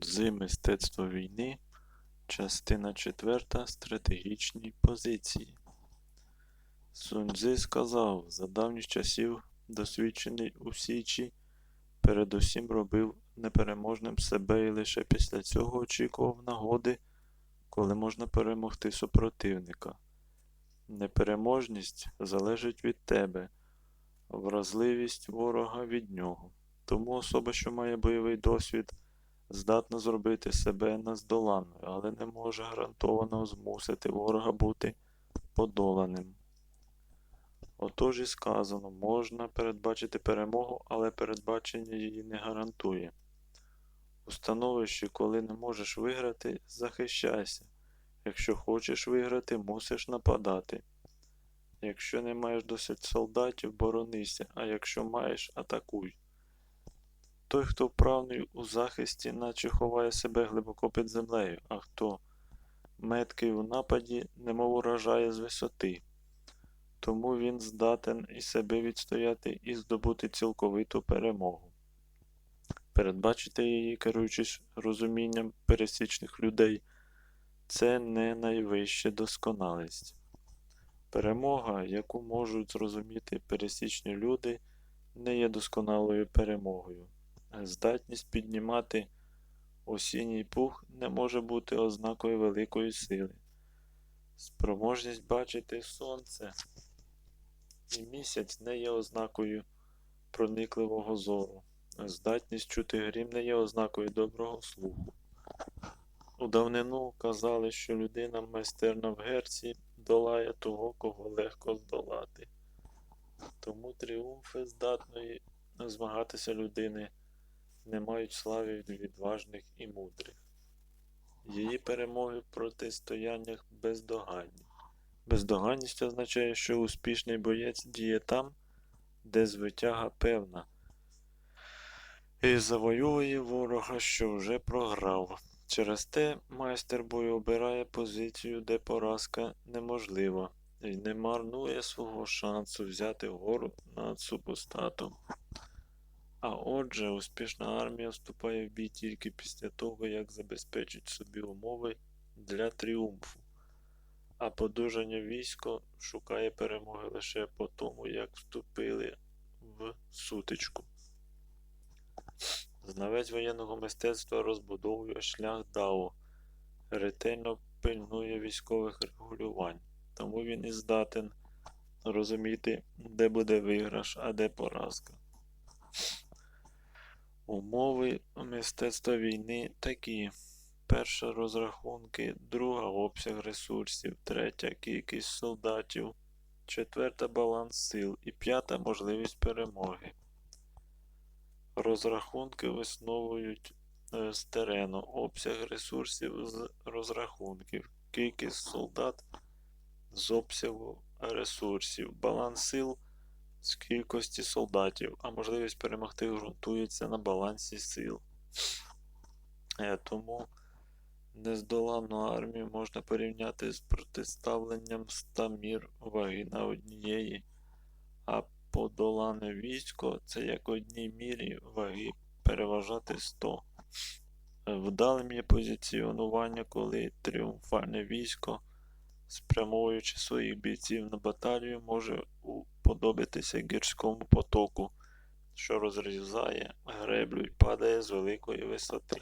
Цзи Мистецтво війни, частина 4 Стратегічні позиції. Сунь сказав, за давніх часів досвідчений у Січі передусім робив непереможним себе і лише після цього очікував нагоди, коли можна перемогти супротивника. Непереможність залежить від тебе, вразливість ворога від нього. Тому особа, що має бойовий досвід, здатна зробити себе нездоланною, але не може гарантовано змусити ворога бути подоланим. Отож і сказано, можна передбачити перемогу, але передбачення її не гарантує. У становищі, коли не можеш виграти, захищайся. Якщо хочеш виграти, мусиш нападати. Якщо не маєш досить солдатів, боронися, а якщо маєш, атакуй. Той, хто вправний у захисті, наче ховає себе глибоко під землею, а хто меткий у нападі, немов уражає з висоти. Тому він здатен і себе відстояти і здобути цілковиту перемогу. Передбачити її, керуючись розумінням пересічних людей, це не найвища досконалість. Перемога, яку можуть зрозуміти пересічні люди, не є досконалою перемогою. Здатність піднімати осінній пух не може бути ознакою великої сили. Спроможність бачити сонце і місяць не є ознакою проникливого зору. Здатність чути грім не є ознакою доброго слуху. У давнину казали, що людина майстерна в герці долає того, кого легко здолати. Тому тріумфи здатної змагатися людини не мають слави від відважних і мудрих. Її перемоги в протистояннях бездоганні. Бездоганність означає, що успішний боєць діє там, де звитяга певна, і завоює ворога, що вже програв. Через те майстер бою обирає позицію, де поразка неможлива, і не марнує свого шансу взяти гору над супостатом. А отже, успішна армія вступає в бій тільки після того, як забезпечить собі умови для тріумфу, а подужання військо шукає перемоги лише по тому, як вступили в сутичку. Знавець воєнного мистецтва розбудовує шлях Дао, ретельно пильнує військових регулювань, тому він і здатен розуміти, де буде виграш, а де поразка. Умови мистецтва війни такі. Перша розрахунки, друга обсяг ресурсів, третя кількість солдатів, четверта баланс сил і п'ята можливість перемоги. Розрахунки висновують е, з терену, обсяг ресурсів з розрахунків, кількість солдат з обсягу ресурсів, баланс сил з кількості солдатів, а можливість перемогти ґрунтується на балансі сил. Е, Тому нездоланну армію можна порівняти з протиставленням 100 мір ваги на однієї, а подолане військо це як одній мірі ваги переважати 100. Вдалим є позиціонування, коли тріумфальне військо, спрямовуючи своїх бійців на баталію, може уподобитися гірському потоку, що розрізає греблю і падає з великої висоти.